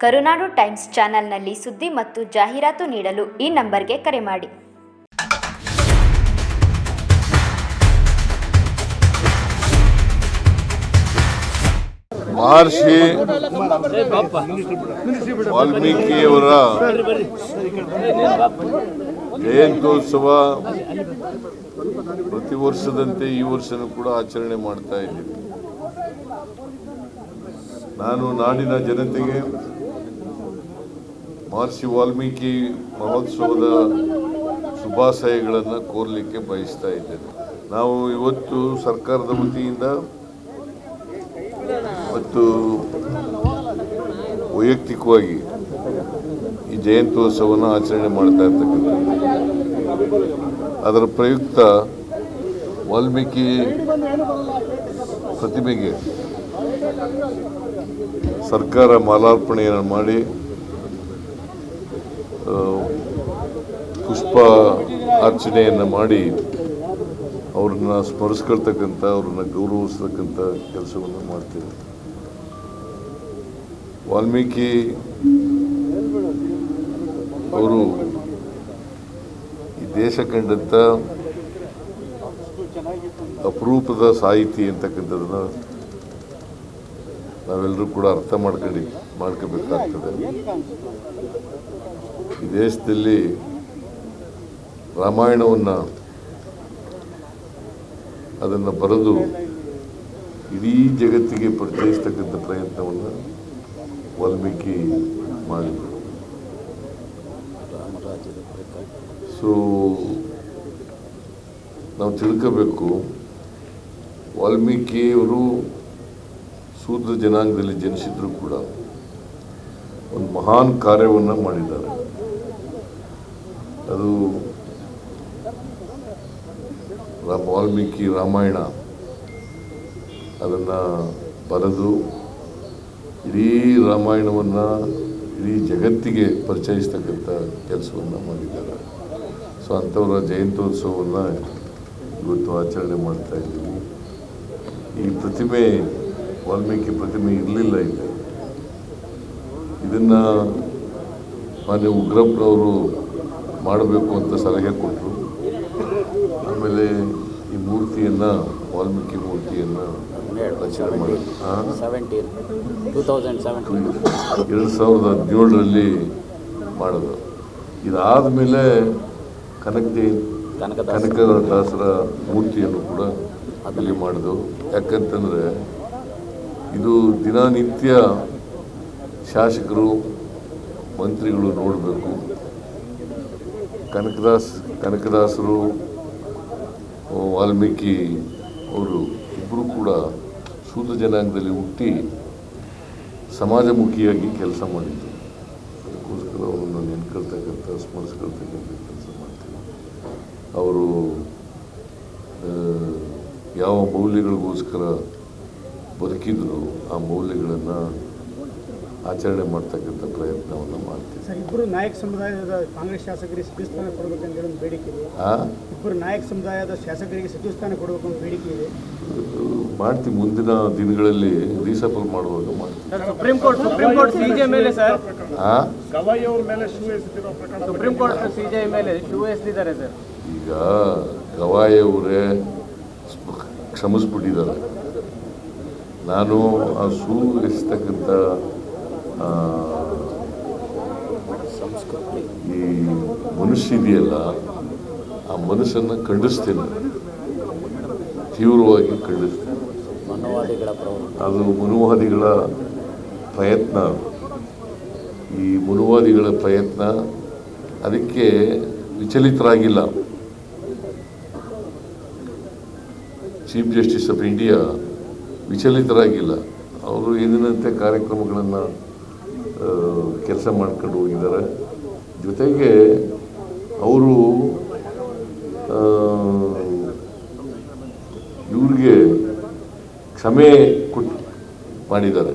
ಕರುನಾಡು times ಚಾನೆಲ್ನಲ್ಲಿ ಸುದ್ದಿ ಮತ್ತು ಜಾಹೀರಾತು ನೀಡಲು ಈ ನಂಬರ್ಗೆ ಕರೆ ಮಾಡಿ. ಮಹರ್ಷಿ ವಾಲ್ಮೀಕಿಯವರ ಜಯಂತ್ಯೋತ್ಸವ ಪ್ರತಿ ವರ್ಷದಂತೆ ಈ ವರ್ಷನೂ ಕೂಡ ಆಚರಣೆ ಮಾಡ್ತಾ ಇದ್ದೀವಿ. ನಾನು ನಾಡಿನ ಜನತೆಗೆ ಮಹರ್ಷಿ ವಾಲ್ಮೀಕಿ ಮಹೋತ್ಸವದ ಶುಭಾಶಯಗಳನ್ನು ಕೋರಲಿಕ್ಕೆ ಬಯಸ್ತಾ ಇದ್ದೇನೆ. ನಾವು ಇವತ್ತು ಸರ್ಕಾರದ ವತಿಯಿಂದ ಮತ್ತು ವೈಯಕ್ತಿಕವಾಗಿ ಈ ಜಯಂತ್ಯೋತ್ಸವವನ್ನು ಆಚರಣೆ ಮಾಡ್ತಾ ಇರ್ತಕ್ಕಂಥದ್ದು. ಅದರ ಪ್ರಯುಕ್ತ ವಾಲ್ಮೀಕಿ ಪ್ರತಿಮೆಗೆ ಸರ್ಕಾರ ಮಾಲಾರ್ಪಣೆಯನ್ನು ಮಾಡಿ ಪುಷ್ಪ ಅರ್ಚನೆಯನ್ನು ಮಾಡಿ ಅವ್ರನ್ನ ಸ್ಮರಿಸ್ಕೊಳ್ತಕ್ಕಂಥ, ಅವ್ರನ್ನ ಗೌರವಿಸ್ತಕ್ಕಂಥ ಕೆಲಸವನ್ನು ಮಾಡ್ತೀವಿ. ವಾಲ್ಮೀಕಿ ಅವರು ಈ ದೇಶ ಕಂಡಂಥ ಅಪರೂಪದ ಸಾಹಿತಿ ಅಂತಕ್ಕಂಥದ್ದನ್ನ ನಾವೆಲ್ಲರೂ ಕೂಡ ಅರ್ಥ ಮಾಡ್ಕೊಂಡು, ಮಾಡ್ಕೋಬೇಕಾಗ್ತದೆ. ಈ ದೇಶದಲ್ಲಿ ರಾಮಾಯಣವನ್ನು ಅದನ್ನು ಬರೆದು ಇಡೀ ಜಗತ್ತಿಗೆ ಪರಿಚಯಿಸ್ತಕ್ಕಂಥ ಪ್ರಯತ್ನವನ್ನು ವಾಲ್ಮೀಕಿ ಮಾಡಿದರು. ಸೊ ನಾವು ತಿಳ್ಕೋಬೇಕು, ವಾಲ್ಮೀಕಿಯವರು ಶೂದ್ರ ಜನಾಂಗದಲ್ಲಿ ಜನಿಸಿದ್ರು ಕೂಡ ಒಂದು ಮಹಾನ್ ಕಾರ್ಯವನ್ನು ಮಾಡಿದ್ದಾರೆ. ಅದು ವಾಲ್ಮೀಕಿ ರಾಮಾಯಣ ಅದನ್ನು ಬರೆದು ಇಡೀ ರಾಮಾಯಣವನ್ನು ಇಡೀ ಜಗತ್ತಿಗೆ ಪರಿಚಯಿಸ್ತಕ್ಕಂಥ ಕೆಲಸವನ್ನು ಮಾಡಿದ್ದಾರೆ. ಸೊ ಅಂಥವರ ಜಯಂತ್ಯೋತ್ಸವವನ್ನು ಇವತ್ತು ಆಚರಣೆ ಮಾಡ್ತಾ ಇದ್ದೀವಿ. ಈ ಪ್ರತಿಮೆ ವಾಲ್ಮೀಕಿ ಪ್ರತಿಮೆ ಇರಲಿಲ್ಲ ಇಲ್ಲಿ. ಇದನ್ನು ಮಾನ್ಯ ಉಗ್ರಪ್ಪನವರು ಮಾಡಬೇಕು ಅಂತ ಸಲಹೆ ಕೊಟ್ಟರು ಆಮೇಲೆ ಈ ಮೂರ್ತಿಯನ್ನು ವಾಲ್ಮೀಕಿ ಮೂರ್ತಿಯನ್ನು ರಚನೆ ಮಾಡಿದ್ರು. ಎರಡು ಸಾವಿರದ ಹದಿನೇಳರಲ್ಲಿ ಮಾಡೋದು ಇದಾದ ಮೇಲೆ ಕನಕ ಕನಕದಾಸರ ಮೂರ್ತಿಯನ್ನು ಕೂಡ ಅಲ್ಲಿ ಮಾಡಿದೆವು ಯಾಕಂತಂದರೆ ಇದು ದಿನನಿತ್ಯ ಶಾಸಕರು, ಮಂತ್ರಿಗಳು ನೋಡಬೇಕು. ಕನಕದಾಸ್, ಕನಕದಾಸರು ವಾಲ್ಮೀಕಿ ಅವರು ಇಬ್ಬರು ಕೂಡ ಶೂದ್ರ ಜನಾಂಗದಲ್ಲಿ ಹುಟ್ಟಿ ಸಮಾಜಮುಖಿಯಾಗಿ ಕೆಲಸ ಮಾಡಿದ್ರು. ಅದಕ್ಕೋಸ್ಕರ ಅವರನ್ನು ನೆನ್ಕೊಳ್ತಕ್ಕಂಥ ಸ್ಮರಿಸ್ಕೊಳ್ತಕ್ಕಂಥ ಕೆಲಸ ಮಾಡ್ತೀವಿ ಅವರು ಯಾವ ಮೌಲ್ಯಗಳಿಗೋಸ್ಕರ ಬದುಕಿದ್ರು ಆ ಮೌಲ್ಯಗಳನ್ನು ಆಚರಣೆ ಮಾಡ್ತಕ್ಕಂಥ ಪ್ರಯತ್ನವನ್ನು ಮಾಡ್ತೀವಿ. ಸರ್ ಇಬ್ಬರು ನಾಯಕ ಸಮುದಾಯದ ಕಾಂಗ್ರೆಸ್ ಶಾಸಕರಿಗೆ ಸಚಿವ ಸ್ಥಾನ ಕೊಡಬೇಕಂತ ಹೇಳಿ ಒಂದು ಬೇಡಿಕೆ ಇದೆ. ಆ? ಇಬ್ಬರು ನಾಯಕ ಸಮುದಾಯದ ಶಾಸಕರಿಗೆ ಸಚಿವ ಸ್ಥಾನ ಕೊಡಬೇಕು ಅಂತ ಬೇಡಿಕೆ ಇದೆ. ಮಾಡ್ತೀವಿ ಮುಂದಿನ ದಿನಗಳಲ್ಲಿ ರೀಸಫಲ್ ಮಾಡುವಾಗ ಮಾಡ್ತೀವಿ. Supreme Court Supreme Court CJ ಮೇಲೆ ಸರ್. ಆ? ಸುಪ್ರೀಂ ಕೋರ್ಟ್ ಸಿಜೆ ಮೇಲೆ ಶೂ ಎಸ್ತಿದ್ದಾರೆ ಸರ್. ಈಗ ಗವಾಯಿ ಅವರೇ ಕ್ಷಮಿಸ್ಬಿಟ್ಟಿದ್ದಾರೆ. ನಾನು ಆ ಸೂ ಎಸ್ತಕ್ಕಂಥ ಈ ಮನುಷ್ಯ ಇದೆಯಲ್ಲ ಆ ಮನಸ್ಸನ್ನು ಖಂಡಿಸ್ತೇನೆ. ತೀವ್ರವಾಗಿ ಖಂಡಿಸ್ತೇನೆ. ಅದು ಮನುವಾದಿಗಳ ಪ್ರಯತ್ನ. ಅದು. ಈ ಮನುವಾದಿಗಳ ಪ್ರಯತ್ನ ಅದಕ್ಕೆ ವಿಚಲಿತರಾಗಿಲ್ಲ. ಚೀಫ್ ಜಸ್ಟಿಸ್ ಆಫ್ ಇಂಡಿಯಾ ವಿಚಲಿತರಾಗಿಲ್ಲ. ಅವರು ಎಂದಿನಂತೆ ಕಾರ್ಯಕ್ರಮಗಳನ್ನು ಕೆಲಸ ಮಾಡ್ಕೊಂಡು ಹೋಗಿದ್ದಾರೆ. ಜೊತೆಗೆ ಅವರು ಇವ್ರಿಗೆ ಕ್ಷಮೆ ಕೊಟ್ಟು ಮಾಡಿದ್ದಾರೆ.